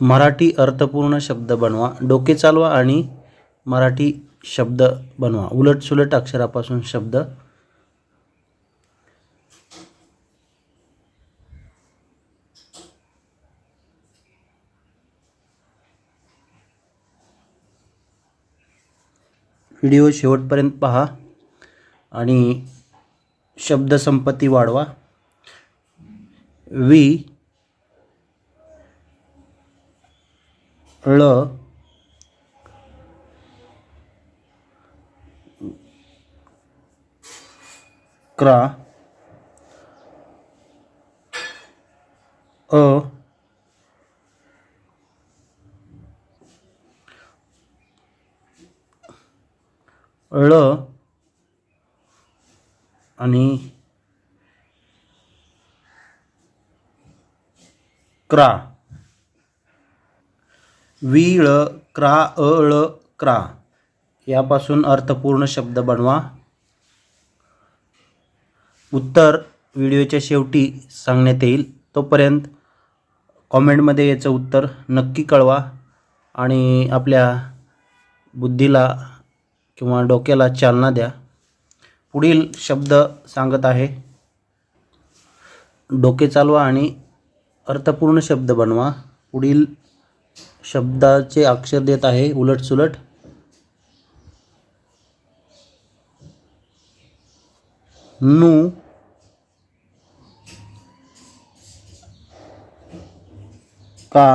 मराठी अर्थपूर्ण शब्द बनवा. डोके चालवा आणि मराठी शब्द बनवा. उलटसुलट अक्षरापासून शब्द. व्हिडिओ शेवटपर्यंत पहा आणि शब्दसंपत्ती वाढवा. वी ळ क्रा अ ळ आणि क्रा विळ क्रा अळ क्रा. यापासून अर्थपूर्ण शब्द बनवा. उत्तर व्हिडिओच्या शेवटी सांगण्यात येईल. तोपर्यंत कॉमेंटमध्ये याचं उत्तर नक्की कळवा आणि आपल्या बुद्धीला किंवा डोक्याला चालना द्या. पुढील शब्द सांगत आहे. डोके चालवा आणि अर्थपूर्ण शब्द बनवा. पुढील शब्दाचे अक्षर देत आहे उलटसुलट. नू. का.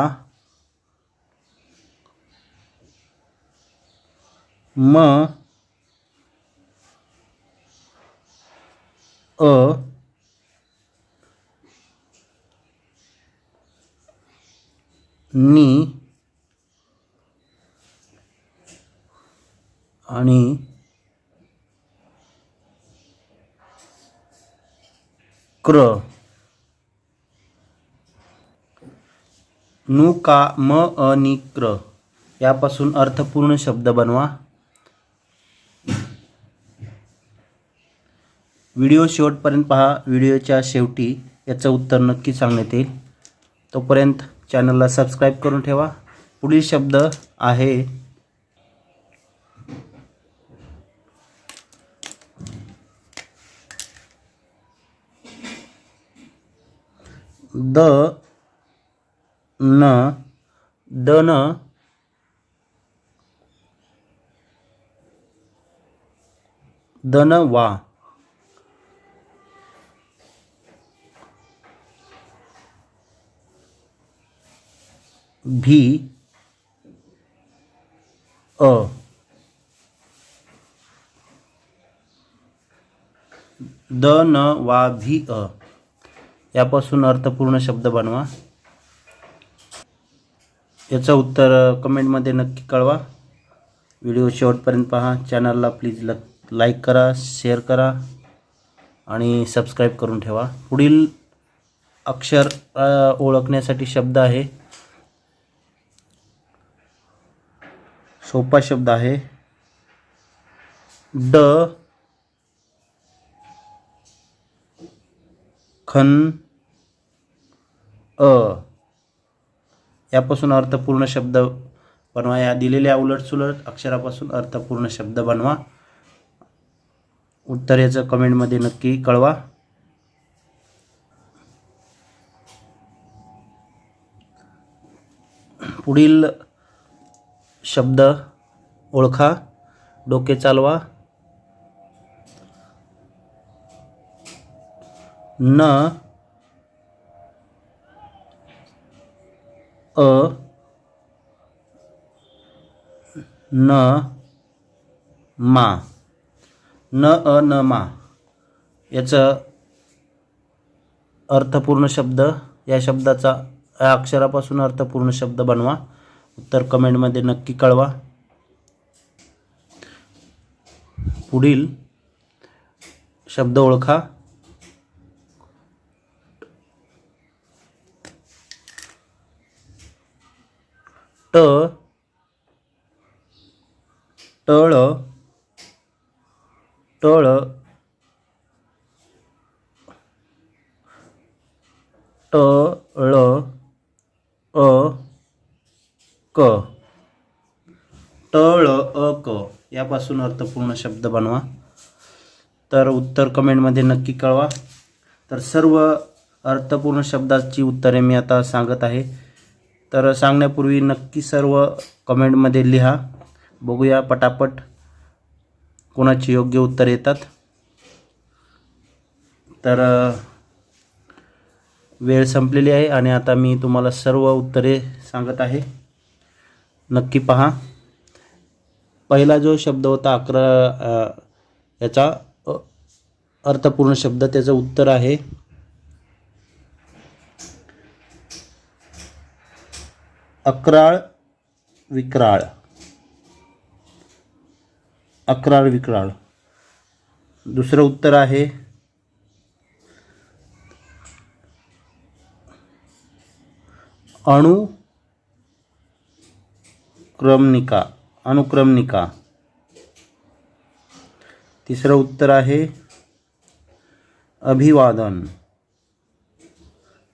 म. अ. नी. आणि क्र. नु का म आणि क्र. यापासून अर्थपूर्ण शब्द बनवा. व्हिडिओ शेवटपर्यंत पहा. व्हिडिओच्या शेवटी याचं उत्तर नक्की सांगण्यात येईल. तोपर्यंत चॅनलला सबस्क्राईब करून ठेवा. पुढील शब्द आहे द न दन दनवा भी अ. द न वा भी अ. यापासून अर्थपूर्ण शब्द बनवा. याचं उत्तर कमेंटमध्ये नक्की कळवा. व्हिडिओ शेवटपर्यंत पहा. चॅनलला प्लीज ल लाईक करा शेअर करा आणि सबस्क्राईब करून ठेवा. पुढील अक्षर ओळखण्यासाठी शब्द आहे. सोपा शब्द आहे. ड खन अ. यापासून अर्थपूर्ण शब्द बनवा. या दिलेल्या उलटसुलट अक्षरापासून अर्थपूर्ण शब्द बनवा. उत्तर याचं कमेंटमध्ये नक्की कळवा. पुढील शब्द ओळखा. डोके चालवा. न अ न मा. न अ न मा. याचं अर्थपूर्ण शब्द या शब्दाचा या अक्षरापासून अर्थपूर्ण शब्द बनवा. उत्तर कमेंटमध्ये नक्की कळवा. पुढील शब्द ओळखा. ट टळ टळ ट ळ अ क. टळ अ क. यापासून अर्थपूर्ण शब्द बनवा. तर उत्तर कमेंटमध्ये नक्की कळवा. तर सर्व अर्थपूर्ण शब्दाची उत्तरे मी आता सांगत आहे. तर सांगण्यापूर्वी नक्की सर्व कमेंटमध्ये लिहा. बघूया पटापट कोणाची योग्य उत्तर येतात. तर वेळ संपलेली आहे आणि आता मी तुम्हाला सर्व उत्तरे सांगत आहे. नक्की पहा. पहिला जो शब्द होता अकरा याचा अर्थपूर्ण शब्द त्याचं उत्तर आहे अकराळ विक्राळ. अकराळ विक्राळ. दुसरं उत्तर आहे अणु क्रमनिका अनुक्रमनिका तिसरं उत्तर आहे अभिवादन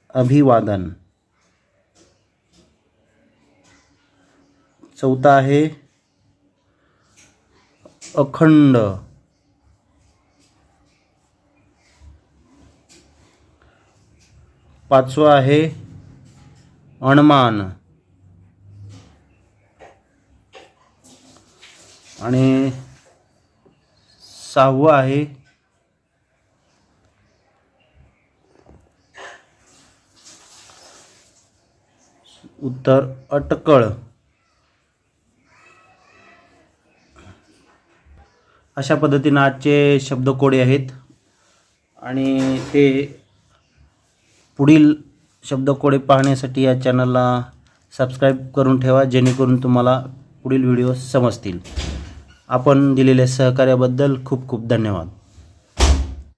अभिवादन. चौथा आहे अखंड. पाचवा आहे अणमान. आणि सहावं आहे उत्तर अटकळ. अशा पद्धतीनं आजचे शब्दकोडे आहेत. आणि ते पुढील शब्दकोडे पाहण्यासाठी या चॅनलला सबस्क्राईब करून ठेवा जेणेकरून तुम्हाला पुढील व्हिडिओ समजतील. आपण दिलेल्या सहकार्याबद्दल खूप खूप धन्यवाद.